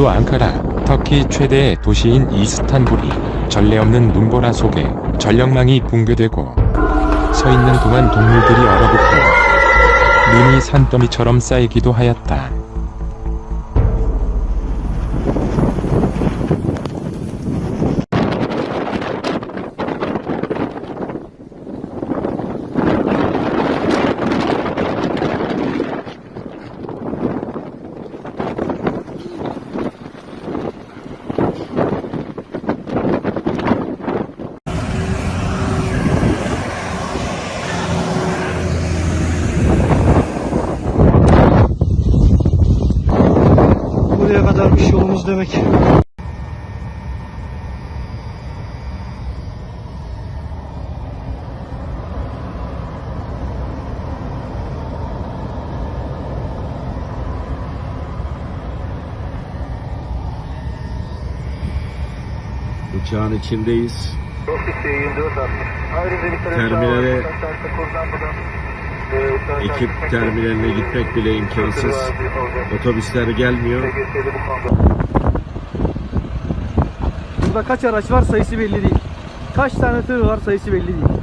또 앙카라, 터키 최대의 도시인 이스탄불이 전례 없는 눈보라 속에 전력망이 붕괴되고 서 있는 동안 동물들이 얼어붙고 눈이 산더미처럼 쌓이기도 하였다. Buraya kadarmış yolumuz demek. Uçağın içindeyiz. Ofis 24 60. Ayrıca bir tarafta Terminale Ekip terminaline gitmek bile imkansız. Otobüsler gelmiyor. Burada kaç araç var sayısı belli değil. Kaç tane tır var sayısı belli değil.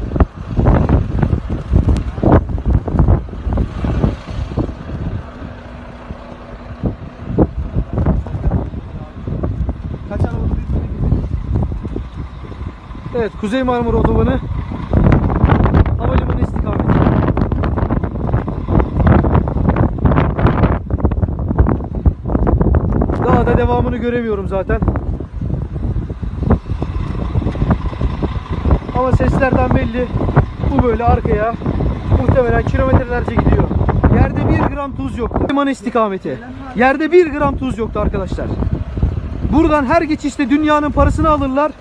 Evet, Kuzey Marmara Otobanı Havalimanı istikameti. Daha da devamını göremiyorum zaten. Ama seslerden belli. Bu böyle arkaya muhtemelen kilometrelerce gidiyor. Yerde bir gram tuz yoktu. Liman istikameti. Yerde bir gram tuz yoktu arkadaşlar. Buradan her geçişte dünyanın parasını alırlar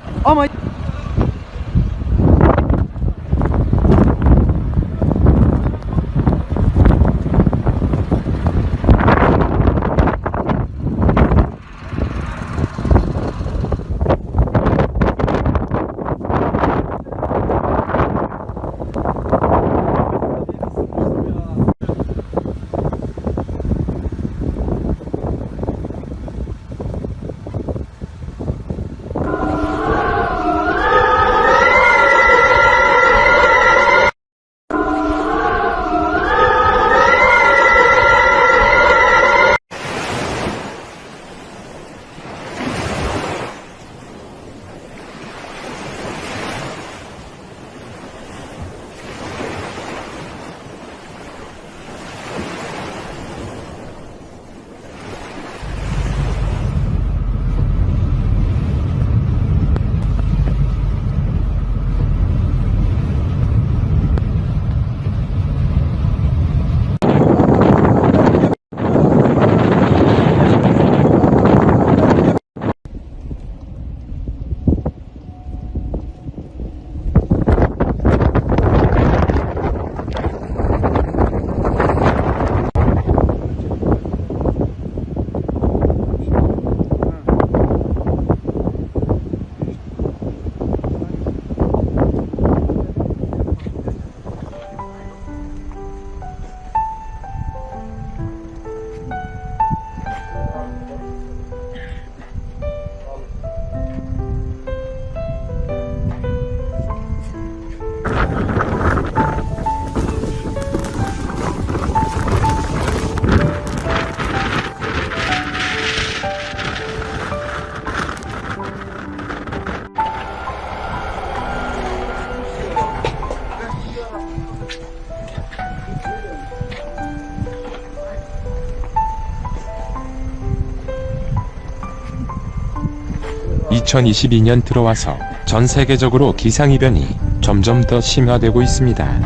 (2022년) 들어와서 전 세계적으로 기상이변이 점점 더 심화되고 있습니다.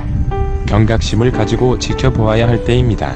경각심을 가지고 지켜보아야 할 때입니다.